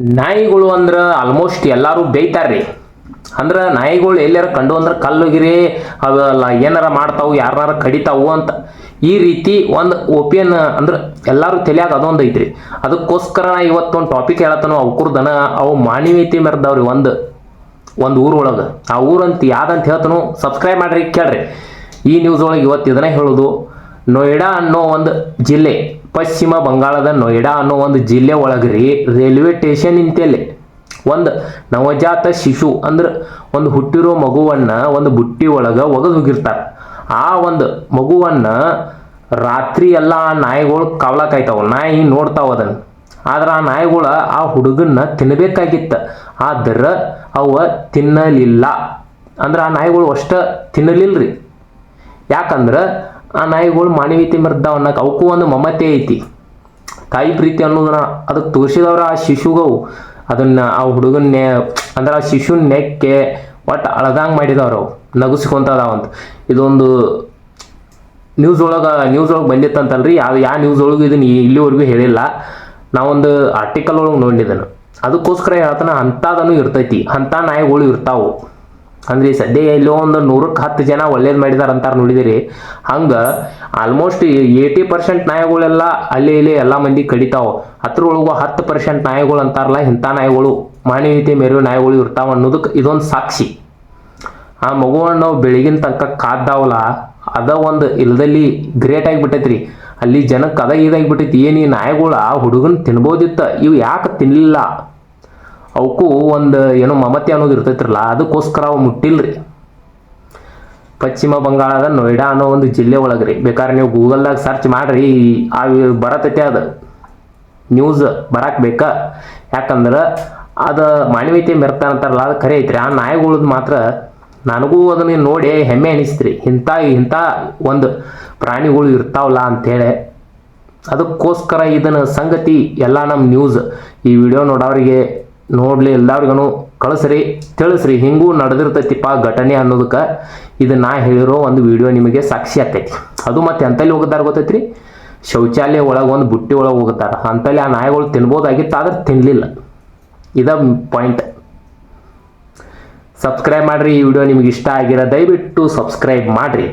ನಾಯಿಗಳು ಅಂದ್ರೆ ಆಲ್ಮೋಸ್ಟ್ ಎಲ್ಲರೂ ಬೇಯ್ತಾರ್ರಿ. ಅಂದ್ರೆ ನಾಯಿಗಳು ಎಲ್ಲಾರ ಕಂಡು ಅಂದ್ರೆ ಕಲ್ಲುಗಿರಿ ಅವೆಲ್ಲ ಏನಾರ ಮಾಡ್ತಾವು, ಯಾರನಾರ ಕಡಿತಾವು ಅಂತ ಈ ರೀತಿ ಒಂದು ಒಪಿನಿಯನ್ ಅಂದ್ರೆ ಎಲ್ಲರೂ ತಲೆಯಾಗ ಅದೊಂದು ಐತ್ರಿ. ಅದಕ್ಕೋಸ್ಕರ ನಾ ಇವತ್ತೊಂದು ಟಾಪಿಕ್ ಹೇಳತ್ತನೋ ಅವಕುರ್ದನ ಅವು ಮಾನವೀಯತೆ ಮೆರೆದವ್ರಿ ಒಂದು ಒಂದು ಊರೊಳಗೆ ಆ ಊರಂತ ಯಾವ್ದಂತ ಹೇಳ್ತಾನೋ ಸಬ್ಸ್ಕ್ರೈಬ್ ಮಾಡ್ರಿ, ಕೇಳ್ರಿ. ಈ ನ್ಯೂಸ್ ಒಳಗೆ ಇವತ್ತು ಇದನ್ನ ಹೇಳೋದು, ನೋಯ್ಡಾ ಅನ್ನೋ ಒಂದು ಜಿಲ್ಲೆ. ಪಶ್ಚಿಮ ಬಂಗಾಳದ ನೋಯ್ಡಾ ಅನ್ನೋ ಒಂದು ಜಿಲ್ಲೆ ಒಳಗ್ರಿ ರೈಲ್ವೆ ಸ್ಟೇಷನ್ ನಿಂತಲ್ಲಿ ಒಂದು ನವಜಾತ ಶಿಶು ಅಂದ್ರೆ ಒಂದು ಹುಟ್ಟಿರೋ ಮಗುವನ್ನ ಒಂದು ಬುಟ್ಟಿ ಒಳಗೆ ಒಗೆದು ಹೋಗಿರ್ತಾರೆ ಆ ಒಂದು ಮಗುವನ್ನ ರಾತ್ರಿ ಎಲ್ಲ ಆ ನಾಯಿಗಳು ಕವಲಕಾಯ್ತಾವ. ನಾಯಿ ನೋಡ್ತಾವ ಅದನ್ನ. ಆದ್ರೆ ಆ ನಾಯಿಗಳ ಆ ಹುಡುಗನ್ನ ತಿನ್ನಬೇಕಾಗಿತ್ತು ಆದ್ರೆ ಅವ ತಿನ್ನಲಿಲ್ಲ. ಅಂದ್ರೆ ಆ ನಾಯಿಗಳು ಅಷ್ಟ ರೀ ಯಾಕಂದ್ರೆ ಆ ನಾಯಿಗಳು ಮಾನವೀಯತೆ ಮೆರೆದಾವ ಅನ್ನಕ್ಕೆ ಅವಕ್ಕೂ ಒಂದು ಮಮತೆ ಐತಿ. ತಾಯಿ ಪ್ರೀತಿ ಅನ್ನೋದನ್ನ ಅದಕ್ಕೆ ತೋರಿಸಿದವ್ರ ಆ ಶಿಶುಗವು ಅದನ್ನ ಆ ಹುಡುಗನ್ನೇ ಅಂದ್ರೆ ಆ ಶಿಶುನ ನೆಕ್ಕೆ ಒಟ್ಟು ಅಳದಂಗೆ ಮಾಡಿದವ್ರು ಅವು ನಗಿಸ್ಕೊಂತ ಇದೊಂದು ನ್ಯೂಸ್ ಒಳಗೆ ನ್ಯೂಸ್ ಒಳಗೆ ಬಂದಿತ್ತಂತಲ್ರಿ ಅದು ಯಾವ ನ್ಯೂಸ್ ಒಳಗೆ ಇದನ್ನ ಇಲ್ಲಿವರೆಗೂ ಹೇಳಿಲ್ಲ. ನಾವೊಂದು ಆರ್ಟಿಕಲ್ ಒಳಗೆ ನೋಡಿದ್ದನು ಅದಕ್ಕೋಸ್ಕರ ಹೇಳ್ತಾನೆ ಅಂಥದನ್ನು ಇರ್ತೈತಿ, ಅಂಥ ನಾಯಿಗಳು ಇರ್ತಾವು. ಅಂದ್ರೆ ಸದ್ಯ ಎಲ್ಲೋ ಒಂದು ನೂರಕ್ಕೆ ಹತ್ತು ಜನ ಒಳ್ಳೇದು ಮಾಡಿದಾರ ಅಂತಾರೆ ನೋಡಿದಿರಿ. ಹಂಗೆ ಆಲ್ಮೋಸ್ಟ್ ಏಯ್ಟಿ ಪರ್ಸೆಂಟ್ ನಾಯಿಗಳೆಲ್ಲ ಅಲ್ಲಿ ಇಲ್ಲಿ ಎಲ್ಲ ಮಂದಿ ಕಡಿತಾವ. ಅದ್ರೊಳಗೂ ಹತ್ತು ಪರ್ಸೆಂಟ್ ನಾಯಿಗಳು ಅಂತಾರಲ್ಲ, ಇಂಥ ನಾಯಿಗಳು, ಮಾನವೀಯತೆ ಮೇರು ನಾಯಿಗಳು ಇರ್ತಾವ ಅನ್ನೋದಕ್ಕೆ ಇದೊಂದು ಸಾಕ್ಷಿ. ಆ ಮಗುವನ್ನು ನಾವು ಬೆಳಗಿನ ತನಕ ಕಾದ್ದಾವಲ್ಲ, ಅದ ಒಂದು ಇಲ್ದಲ್ಲಿ ಗ್ರೇಟ್ ಆಗಿಬಿಟ್ಟೈತ್ರಿ. ಅಲ್ಲಿ ಜನಕ್ಕೆ ಅದ ಇದಾಗಿಬಿಟ್ಟೈತಿ, ಏನು ಈ ನಾಯಿಗಳು ಆ ಹುಡುಗನ್ ತಿನ್ಬೋದಿತ್ತ? ಇವು ಯಾಕೆ ತಿನ್ನಲಿಲ್ಲ ಅವಕ್ಕೂ ಒಂದು ಏನೋ ಮಮತೆ ಅನ್ನೋದು ಇರ್ತೈತ್ರಲ್ಲ, ಅದಕ್ಕೋಸ್ಕರ ಅವು ಮುಟ್ಟಿಲ್ರಿ. ಪಶ್ಚಿಮ ಬಂಗಾಳದ ನೋಯ್ಡಾ ಅನ್ನೋ ಒಂದು ಜಿಲ್ಲೆ ಒಳಗೆ ರೀ. ಬೇಕಾದ್ರೆ ನೀವು ಗೂಗಲ್ದಾಗ ಸರ್ಚ್ ಮಾಡ್ರಿ ಆ ಬರತೈತೆ ಅದು. ನ್ಯೂಸ್ ಬರಕ್ಕೆ ಬೇಕಾ. ಯಾಕಂದ್ರೆ ಅದು ಮಾನವೀಯತೆ ಮೆರ್ತ ಅಂತಾರಲ್ಲ, ಅದು ಖರೆ ಐತ್ರಿ. ಆ ನಾಯಿಗಳದ್ದು ಮಾತ್ರ ನನಗೂ ಅದನ್ನ ನೋಡಿ ಹೆಮ್ಮೆ ಅನಿಸ್ತ್ರಿ. ಇಂಥ ಇಂಥ ಒಂದು ಪ್ರಾಣಿಗಳು ಇರ್ತಾವಲ್ಲ ಅಂಥೇಳಿ ಅದಕ್ಕೋಸ್ಕರ ಇದನ್ನ ಸಂಗತಿ ಎಲ್ಲ ನಮ್ಮ ನ್ಯೂಸ್ ಈ ವಿಡಿಯೋ ನೋಡೋರಿಗೆ ನೋಡ್ಲಿ ಎಲ್ಲಾರ್ಗು ಕಳಿಸ್ರಿ, ತಿಳಿಸ್ರಿ, ಹಿಂಗೂ ನಡೆದಿರ್ತೈತಿಪ್ಪ ಘಟನೆ ಅನ್ನೋದಕ್ಕೆ ಇದು ನಾ ಹೇಳಿರೋ ಒಂದು ವಿಡಿಯೋ ನಿಮಗೆ ಸಾಕ್ಷಿ ಆಗ್ತೈತಿ. ಅದು ಮತ್ತೆ ಎಂತಲ್ಲಿ ಹೋಗಿದ್ದಾರ ಗೊತ್ತೈತ್ರಿ? ಶೌಚಾಲಯ ಒಳಗೆ ಒಂದು ಬುಟ್ಟಿ ಒಳಗೆ ಹೋಗುತ್ತಾರ ಅಂತಲ್ಲಿ ಆ ನಾಯಿಗಳು ತಿನ್ಬೋದಾಗಿತ್ತು, ಆದ್ರೆ ತಿನ್ನಲಿಲ್ಲ ಇದ ಪಾಯಿಂಟ್. ಸಬ್ಸ್ಕ್ರೈಬ್ ಮಾಡ್ರಿ ಈ ವಿಡಿಯೋ ನಿಮಗೆ ಇಷ್ಟ ಆಗಿರೋ, ದಯವಿಟ್ಟು ಸಬ್ಸ್ಕ್ರೈಬ್ ಮಾಡ್ರಿ.